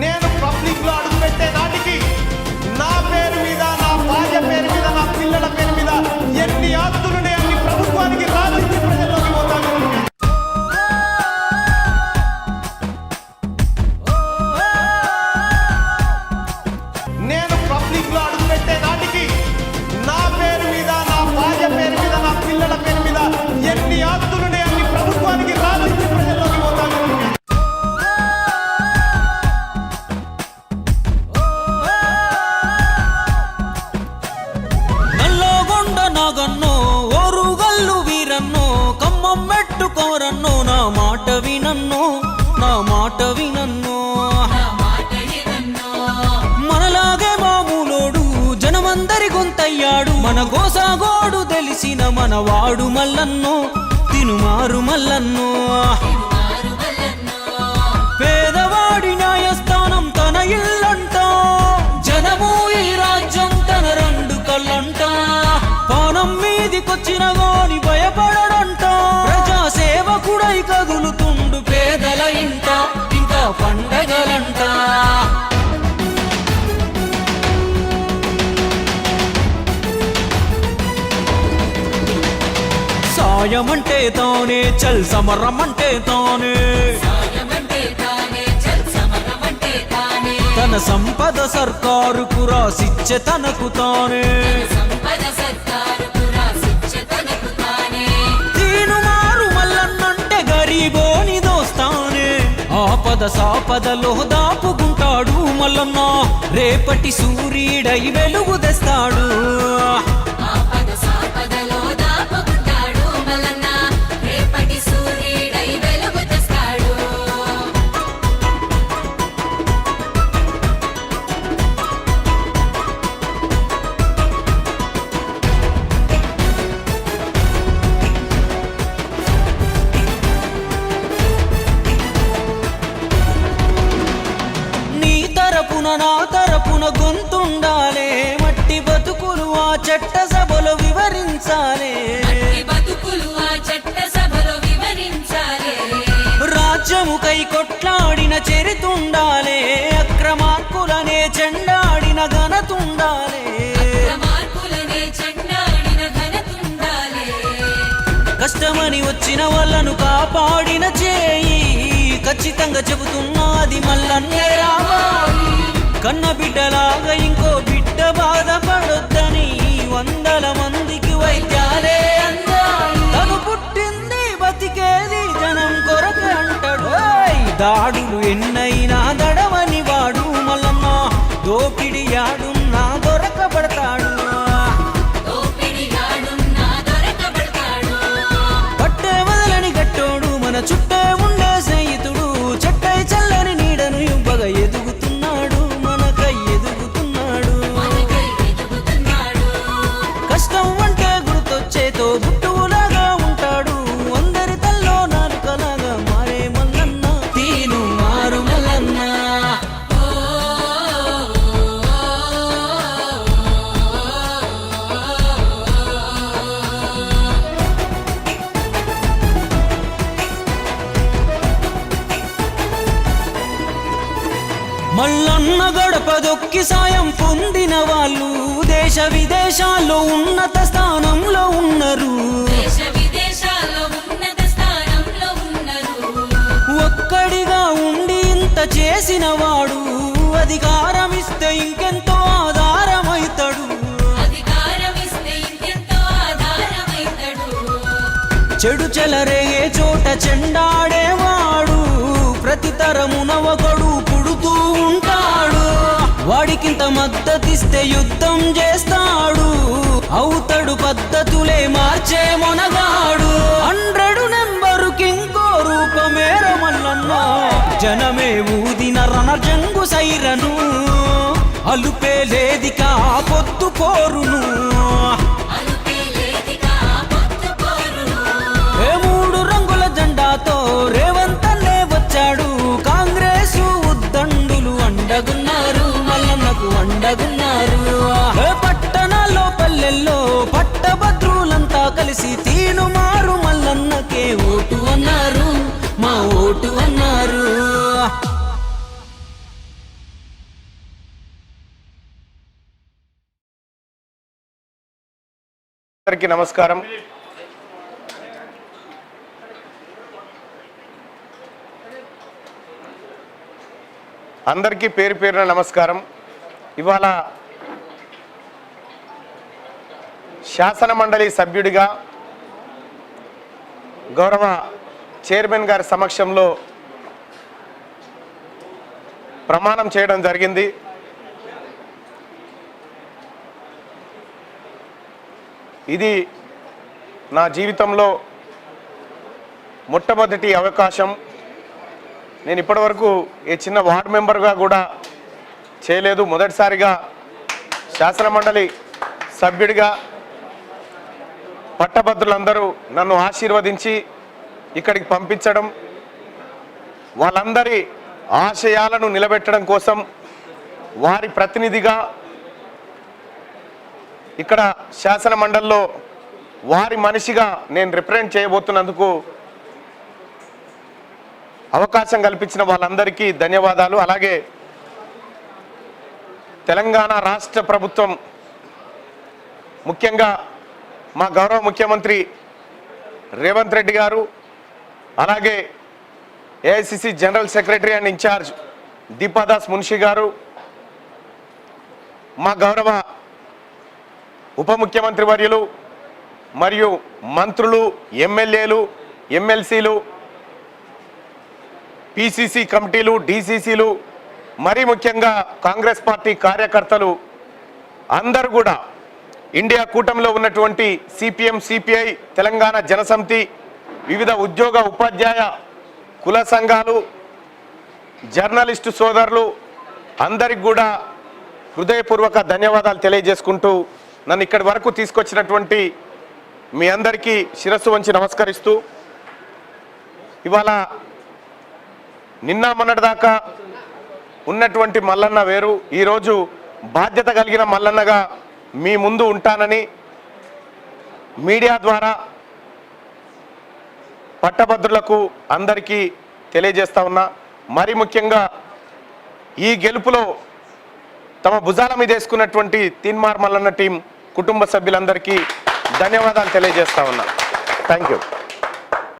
నేను పబ్లిక్లో అడుగు పెట్టే నాటికి నా పేరు మీద తెలిసిన మనవాడు మల్లన్నో తినుమారు మల్లన్నో. పేదవాడి న్యాయస్థానం తన ఇల్లంట జనము ఈ రాజ్యం తన రెండు కళ్ళంట. పానం మీదికొచ్చిన సాయమంటే తానే చల్ సమరమంటే తానే. తన సంపద సర్కారుకు రాసిచ్చే తనకు తానే. మల్లన్నంటే ఆపద సాపదలో దాపుకుంటాడు మల్లన్న. రేపటి సూర్యుడై వెలుగు తెస్తాడు. చట్ట సభలో వివరించాలే. వివరించాలి. రాజ్యముకై కొట్లాడిన చరితుండాలే. అక్రమార్కులనే చెండాడిన ఘనతుండాలే. కష్టమని వచ్చిన వాళ్ళను కాపాడిన చేయి. ఖచ్చితంగా చెబుతున్నది మల్లన్నే రావాలి కన్న బిడ్డలాగా ఇంకో దొక్కి సాయం పొందిన వాళ్ళు దేశ విదేశాల్లో ఉన్నత స్థానంలో ఉన్నారు. ఒక్కడిగా ఉండి ఇంత చేసిన వాడు అధికారం ఇస్తే ఇంకెంతో ఆధారమైతాడు. చెడు చెలరేగే చోట చెండాడేవాడు. ప్రతి తరమున ఒకడు పుడుతూ వాడికింత మద్దతిస్తే యుద్ధం చేస్తాడు. అవుతాడు పద్ధతులే మార్చే మొనగాడు. హండ్రెడ్ నెంబరుకి ఇంకో రూపమే మల్లన్న జనమే ఊదిన రణజంగు సైరను. అలుపే లేదిక పొద్దు పోరును. చేసి తీను మారు మల్లన్నకే ఓటు అన్నారు. మా ఓటు అన్నారు. నమస్కారం. అందరికీ పేరు పేరున నమస్కారం. ఇవాళ శాసన మండలి సభ్యుడిగా గౌరవ చైర్మన్ గారి సమక్షంలో ప్రమాణం చేయడం జరిగింది. ఇది నా జీవితంలో మొట్టమొదటి అవకాశం. నేను ఇప్పటివరకు ఏ చిన్న వార్డు మెంబర్గా కూడా చేయలేదు. మొదటిసారిగా శాసనమండలి సభ్యుడిగా పట్టభద్రులందరూ నన్ను ఆశీర్వదించి ఇక్కడికి పంపించడం వాళ్ళందరి ఆశయాలను నిలబెట్టడం కోసం వారి ప్రతినిధిగా ఇక్కడ శాసన మండలిలో వారి మనిషిగా నేను రిప్రజెంట్ చేయబోతున్నందుకు అవకాశం కల్పించిన వాళ్ళందరికీ ధన్యవాదాలు. అలాగే తెలంగాణ రాష్ట్ర ప్రభుత్వం ముఖ్యంగా మా గౌరవ ముఖ్యమంత్రి రేవంత్ రెడ్డి గారు అలాగే AICC general secretary and in-charge Deepadas Munshi garu మా గౌరవ ఉప ముఖ్యమంత్రి వర్యులు మరియు మంత్రులు ఎమ్మెల్యేలు ఎమ్మెల్సీలు పిసిసి కమిటీలు డిసిసిలు మరీ ముఖ్యంగా కాంగ్రెస్ పార్టీ కార్యకర్తలు అందరూ కూడా ఇండియా కూటమిలో ఉన్నటువంటి సిపిఎం సిపిఐ తెలంగాణ జనసమితి వివిధ ఉద్యోగ ఉపాధ్యాయ కుల సంఘాలు జర్నలిస్టు సోదరులు అందరికి కూడా హృదయపూర్వక ధన్యవాదాలు తెలియజేసుకుంటూ నన్ను ఇక్కడి వరకు తీసుకొచ్చినటువంటి మీ అందరికీ శిరస్సు వంచి నమస్కరిస్తూ ఇవాళ నిన్న మొన్నటిదాకా ఉన్నటువంటి మల్లన్న వేరు ఈరోజు బాధ్యత కలిగిన మల్లన్నగా మీ ముందు ఉంటానని మీడియా ద్వారా పట్టభద్రులకు అందరికీ తెలియజేస్తా ఉన్నా. మరి ముఖ్యంగా ఈ గెలుపులో తమ భుజాల మీద వేసుకున్నటువంటి తీన్మార్ మల్లన్న టీం కుటుంబ సభ్యులందరికీ ధన్యవాదాలు తెలియజేస్తా ఉన్నా. Thank you.